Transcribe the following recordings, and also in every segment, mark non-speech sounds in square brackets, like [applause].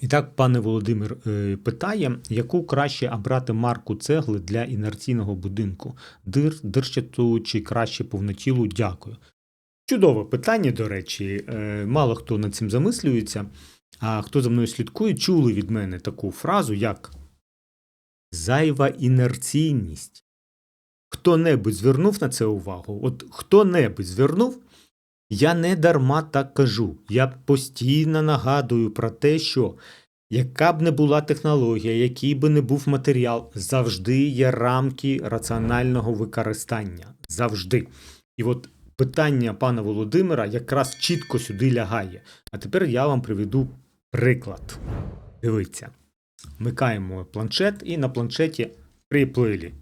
І так, пане Володимир е, питає, яку краще обрати марку цегли для інерційного будинку? Дир, дирчату чи краще повнотілу? Дякую. Чудове питання, до речі. Е, Мало хто над цим замислюється. А хто за мною слідкує, чули від мене таку фразу, як зайва інерційність. Хто-небудь звернув на це увагу? От хто-небудь звернув, я не дарма так кажу. Я постійно нагадую про те, що яка б не була технологія, який би не був матеріал, завжди є рамки раціонального використання. Завжди. І от питання пана Володимира якраз чітко сюди лягає. А тепер я вам приведу приклад. Дивіться. Вмикаємо планшет і на планшеті приплили.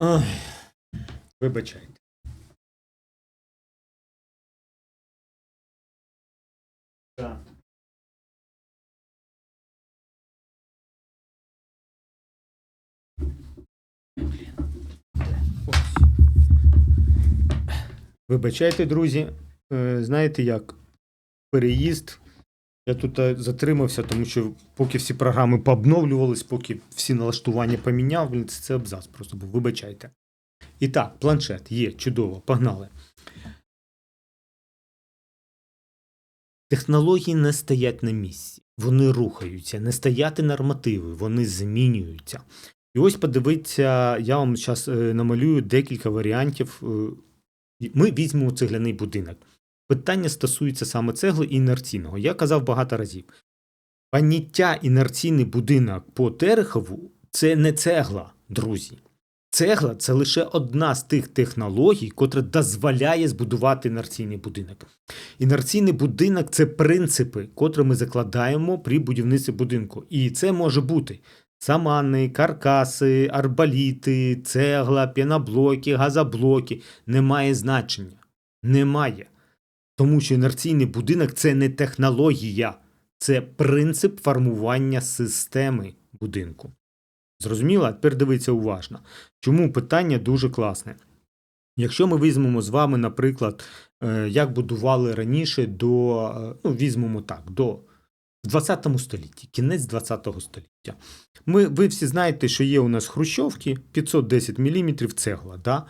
Ой, вибачайте. Так. Вибачайте, друзі. Е, Знаєте як? Переїзд. Я тут е, затримався, тому що поки всі програми пообновлювались, поки всі налаштування поміняв, блін, це абзац просто був. Вибачайте. І так, планшет є, чудово, погнали. Технології не стоять на місці, вони рухаються, не стояти нормативи, вони змінюються. І ось подивіться, я вам зараз намалюю декілька варіантів. е, Ми візьмемо цегляний будинок. Питання стосується саме цегли і інерційного. Я казав багато разів. Поняття інерційний будинок по Терехову це не цегла, друзі. Цегла це лише одна з тих технологій, котра дозволяє збудувати інерційний будинок. Інерційний будинок це принципи, котрі ми закладаємо при будівництві будинку. І це може бути самани, каркаси, арбаліти, цегла, піноблоки, газоблоки. Немає значення. Немає. Тому що інерційний будинок це не технологія, це принцип формування системи будинку. Зрозуміло? Тепер дивіться уважно. Чому питання дуже класне? Якщо ми візьмемо з вами, наприклад, е, як будували раніше до, е, ну, візьмемо так, до в 20 столітті, кінець 20 століття. Ми, ви всі знаєте, що є у нас хрущовки 510 мм цегла, да?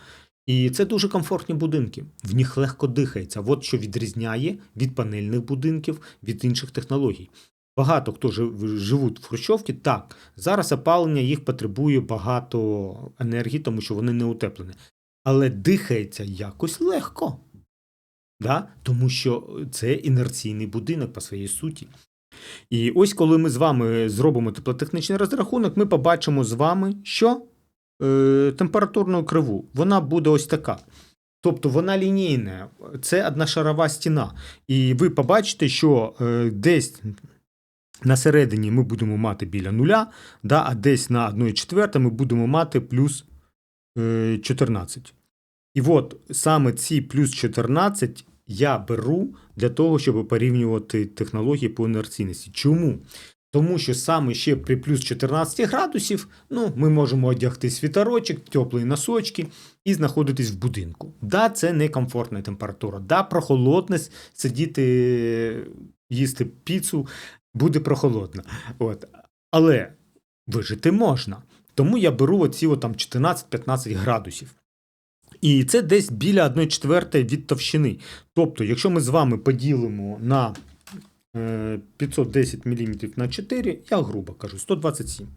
І це дуже комфортні будинки. В них легко дихається. От що відрізняє від панельних будинків, від інших технологій. Багато хто жив- живуть в Хрущовці, так, зараз опалення їх потребує багато енергії, тому що вони не утеплені. Але дихається якось легко. Да? Тому що це інерційний будинок по своїй суті. І ось коли ми з вами зробимо теплотехнічний розрахунок, ми побачимо з вами, що е, температурну криву вона буде ось така. Тобто вона лінійна, це одношарова стіна. І ви побачите, що е, десь на середині ми будемо мати біля нуля, да, а десь на 1,4 ми будемо мати плюс е, 14. І от саме ці плюс 14 я беру для того, щоб порівнювати технології по інерційності. Чому? Тому що саме ще при плюс 14 градусів ну, ми можемо одягти світорочок, теплі носочки і знаходитись в будинку. Да, це не комфортна температура. Да, прохолодність, сидіти, їсти піцу буде прохолодно. От. Але вижити можна. Тому я беру оці там 14-15 градусів. І це десь біля 1 четвертої від товщини. Тобто, якщо ми з вами поділимо на 510 мм на 4, я грубо кажу, 127.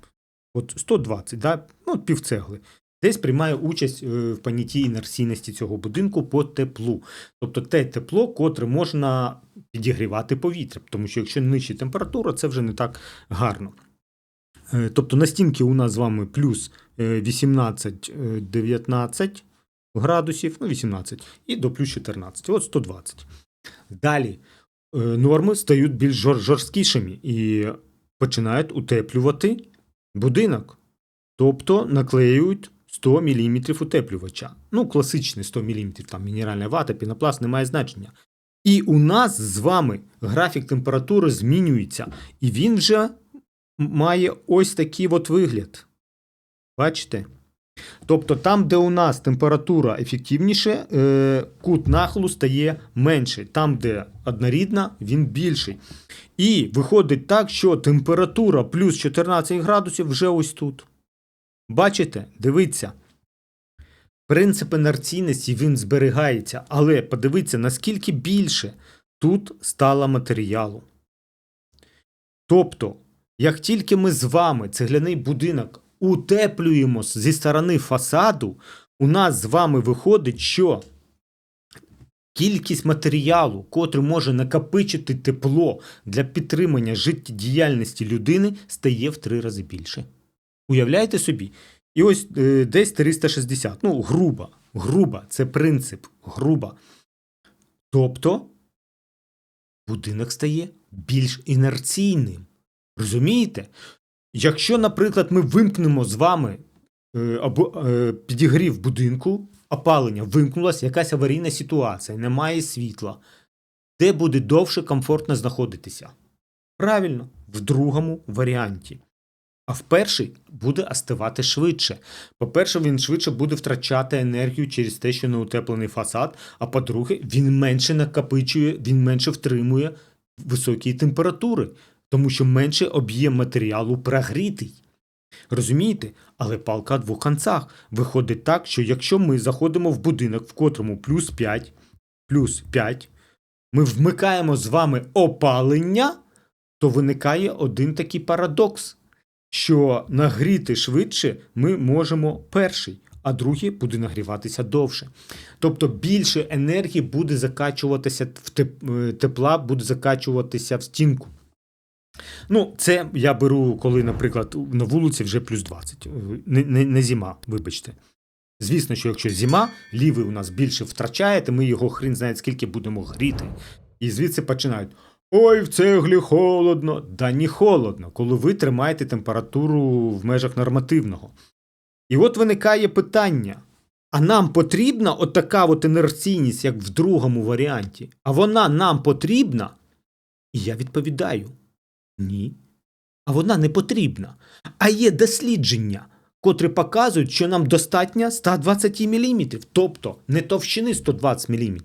От 120, да? ну, от півцегли. Десь приймає участь е, в понятті інерційності цього будинку по теплу. Тобто те тепло, котре можна підігрівати повітря. Тому що якщо нижча температура, це вже не так гарно. Е, Тобто на стінки у нас з вами плюс е, 18-19 градусів, ну 18, і до плюс 14, от 120. Далі е, норми стають більш жор- жорсткішими і починають утеплювати будинок. Тобто наклеюють 100 мм утеплювача. Ну, класичний 100 мм, там мінеральна вата, пінопласт не має значення. І у нас з вами графік температури змінюється, і він вже має ось такий от вигляд. Бачите? Тобто там, де у нас температура ефективніше, е, кут нахилу стає менший. Там, де однорідна, він більший. І виходить так, що температура плюс 14 градусів вже ось тут. Бачите? Дивіться. Принцип інерційності він зберігається, але подивіться, наскільки більше тут стало матеріалу. Тобто, як тільки ми з вами цегляний будинок утеплюємо зі сторони фасаду, у нас з вами виходить, що кількість матеріалу, котрий може накопичити тепло для підтримання життєдіяльності людини, стає в три рази більше. Уявляєте собі? І ось е, десь 360. Ну, груба. Груба, це принцип. Груба. Тобто будинок стає більш інерційним. Розумієте? Якщо, наприклад, ми вимкнемо з вами е, або е, підігрів будинку, опалення вимкнулося, якась аварійна ситуація, немає світла, де буде довше комфортно знаходитися? Правильно, в другому варіанті. А в перший буде остивати швидше. По-перше, він швидше буде втрачати енергію через те, що неутеплений фасад. А по-друге, він менше накопичує, він менше втримує високі температури, тому що менше об'єм матеріалу прогрітий. Розумієте? Але палка о двох концах. Виходить так, що якщо ми заходимо в будинок, в котрому плюс 5, плюс 5, ми вмикаємо з вами опалення, то виникає один такий парадокс що нагріти швидше ми можемо перший, а другий буде нагріватися довше. Тобто більше енергії буде закачуватися в е, тепла, буде закачуватися в стінку. Ну, це я беру, коли, наприклад, на вулиці вже плюс 20. Е, Не, не, не зима, вибачте. Звісно, що якщо зима, лівий у нас більше втрачає, то ми його хрін знає скільки будемо гріти. І звідси починають. Ой, в цеглі холодно. Да не холодно, коли ви тримаєте температуру в межах нормативного. І от виникає питання: а нам потрібна отака от інерційність, як в другому варіанті? А вона нам потрібна? І я відповідаю: ні. А вона не потрібна. А є дослідження, котрі показують, що нам достатньо 120 мм, тобто не товщини 120 мм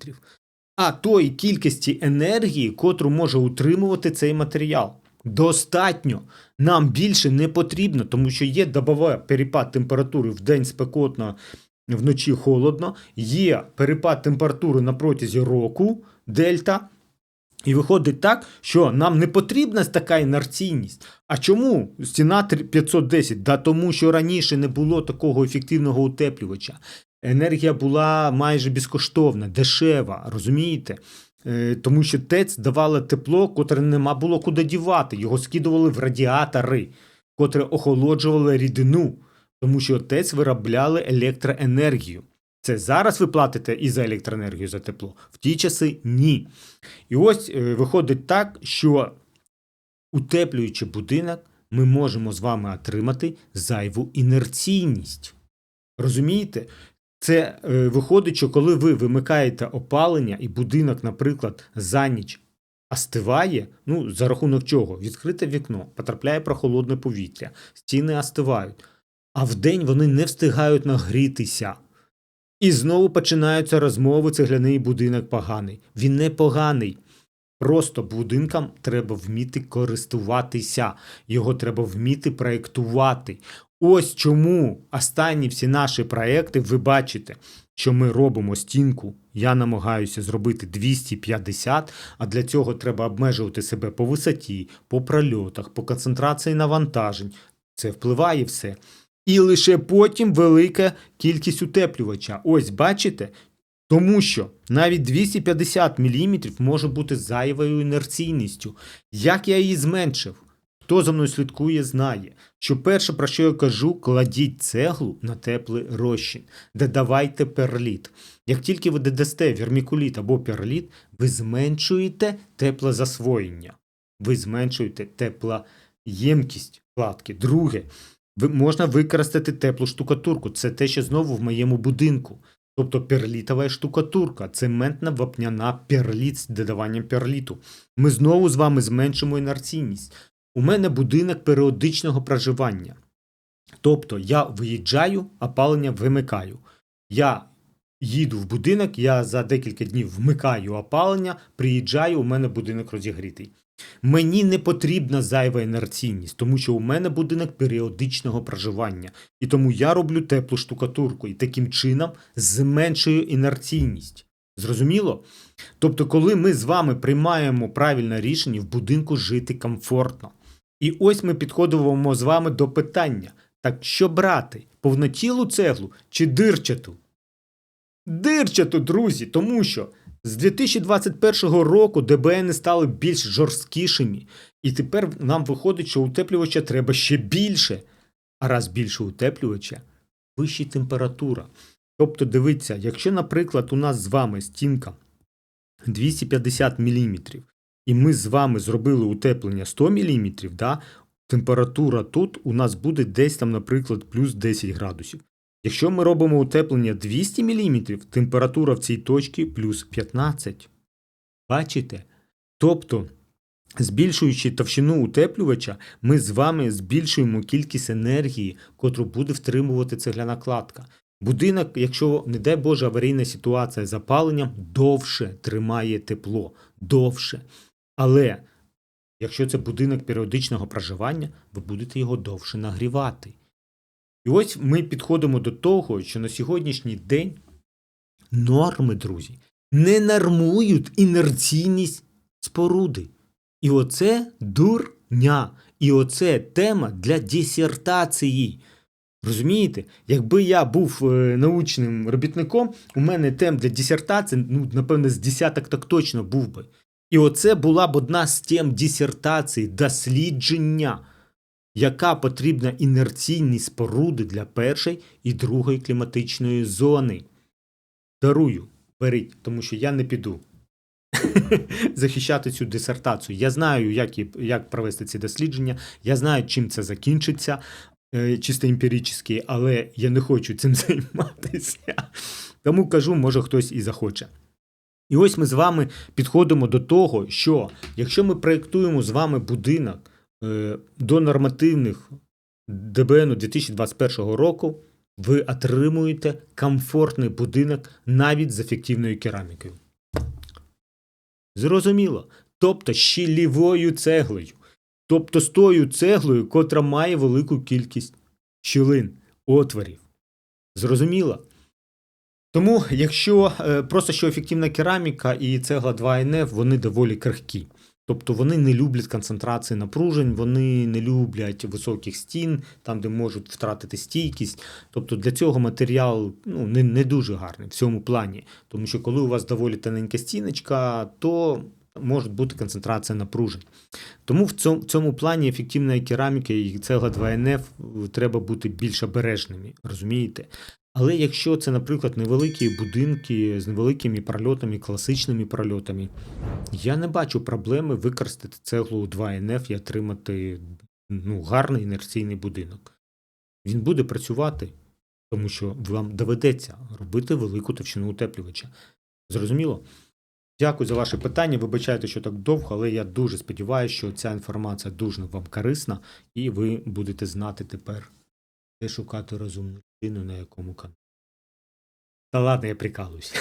а тої кількості енергії, котру може утримувати цей матеріал. Достатньо. Нам більше не потрібно, тому що є добовий перепад температури в день спекотно, вночі холодно, є перепад температури на протязі року, дельта. І виходить так, що нам не потрібна така інерційність. А чому стіна 510? Да тому що раніше не було такого ефективного утеплювача. Енергія була майже безкоштовна, дешева, розумієте? Е, Тому що ТЕЦ давала тепло, котре нема було куди дівати. Його скидували в радіатори, котре охолоджували рідину, тому що ТЕЦ виробляли електроенергію. Це зараз ви платите і за електроенергію, і за тепло. В ті часи ні. І ось е, виходить так, що утеплюючи будинок, ми можемо з вами отримати зайву інерційність. Розумієте? Це е, виходить, що коли ви вимикаєте опалення і будинок, наприклад, за ніч остиває, ну за рахунок чого? Відкрите вікно, потрапляє прохолодне повітря, стіни остивають, а вдень вони не встигають нагрітися. І знову починаються розмови, цегляний будинок поганий. Він не поганий. Просто будинкам треба вміти користуватися, його треба вміти проєктувати. Ось чому останні всі наші проекти, ви бачите, що ми робимо стінку. Я намагаюся зробити 250, а для цього треба обмежувати себе по висоті, по прольотах, по концентрації навантажень. Це впливає все. І лише потім велика кількість утеплювача. Ось бачите? Тому що навіть 250 мм може бути зайвою інерційністю. Як я її зменшив? Хто за мною слідкує, знає, що перше, про що я кажу, кладіть цеглу на теплий розчин, додавайте перліт. Як тільки ви додасте вірмікуліт або перліт, ви зменшуєте теплозасвоєння, ви зменшуєте теплоємкість кладки. Друге, можна використати теплу штукатурку. Це те, що знову в моєму будинку. Тобто перлітова штукатурка, цементна вапняна перліт з додаванням перліту. Ми знову з вами зменшимо інерційність. У мене будинок періодичного проживання. Тобто я виїжджаю, опалення вимикаю. Я їду в будинок, я за декілька днів вмикаю опалення, приїжджаю, у мене будинок розігрітий. Мені не потрібна зайва інерційність, тому що у мене будинок періодичного проживання. І тому я роблю теплу штукатурку і таким чином зменшую інерційність. Зрозуміло? Тобто, коли ми з вами приймаємо правильне рішення, в будинку жити комфортно. І ось ми підходимо з вами до питання: так що брати? Повнотілу цеглу чи дирчату? Дирчату, друзі, тому що з 2021 року ДБН стали більш жорсткішими, і тепер нам виходить, що утеплювача треба ще більше. А раз більше утеплювача, вища температура. Тобто, дивіться, якщо, наприклад, у нас з вами стінка 250 мм, і ми з вами зробили утеплення 100 мм, да, температура тут у нас буде десь там, наприклад, плюс 10 градусів. Якщо ми робимо утеплення 200 мм, температура в цій точці плюс 15. Бачите? Тобто, збільшуючи товщину утеплювача, ми з вами збільшуємо кількість енергії, котру буде втримувати цегляна кладка. Будинок, якщо, не дай Боже, аварійна ситуація з запаленням, довше тримає тепло, довше. Але якщо це будинок періодичного проживання, ви будете його довше нагрівати. І ось ми підходимо до того, що на сьогоднішній день норми, друзі, не нормують інерційність споруди. І оце дурня. І оце тема для дисертації. Розумієте? Якби я був е, научним робітником, у мене тем для дисертації, ну, напевне, з десяток так точно був би. І оце була б одна з тем дисертації, дослідження, яка потрібна інерційні споруди для першої і другої кліматичної зони. Дарую, беріть, тому що я не піду [laughs] захищати цю дисертацію. Я знаю, як, і- як провести ці дослідження, я знаю, чим це закінчиться, е, чисто емпірично, але я не хочу цим [laughs] займатися. Тому кажу, може хтось і захоче. І ось ми з вами підходимо до того, що якщо ми проєктуємо з вами будинок до нормативних ДБН 2021 року, ви отримуєте комфортний будинок навіть з ефективною керамікою. Зрозуміло. Тобто щілівою цеглою. Тобто з тою цеглою, котра має велику кількість щілин, отворів. Зрозуміло? Тому, якщо е, просто що ефективна кераміка і цегла 2НФ, вони доволі крихкі. Тобто вони не люблять концентрації напружень, вони не люблять високих стін, там, де можуть втратити стійкість. Тобто для цього матеріал ну, не, не дуже гарний в цьому плані. Тому що коли у вас доволі тоненька стіночка, то може бути концентрація напружень. Тому в цьому, в цьому плані ефективна кераміка і цегла 2НФ треба бути більш обережними, розумієте? Але якщо це, наприклад, невеликі будинки з невеликими прольотами, класичними прольотами, я не бачу проблеми використати цеглу 2НФ і отримати ну, гарний інерційний будинок. Він буде працювати, тому що вам доведеться робити велику товщину утеплювача. Зрозуміло? Дякую за ваше питання. Вибачайте, що так довго, але я дуже сподіваюся, що ця інформація дуже вам корисна, і ви будете знати тепер, де шукати розумну людину на якому каналі. Та ладно, я прикалуюсь.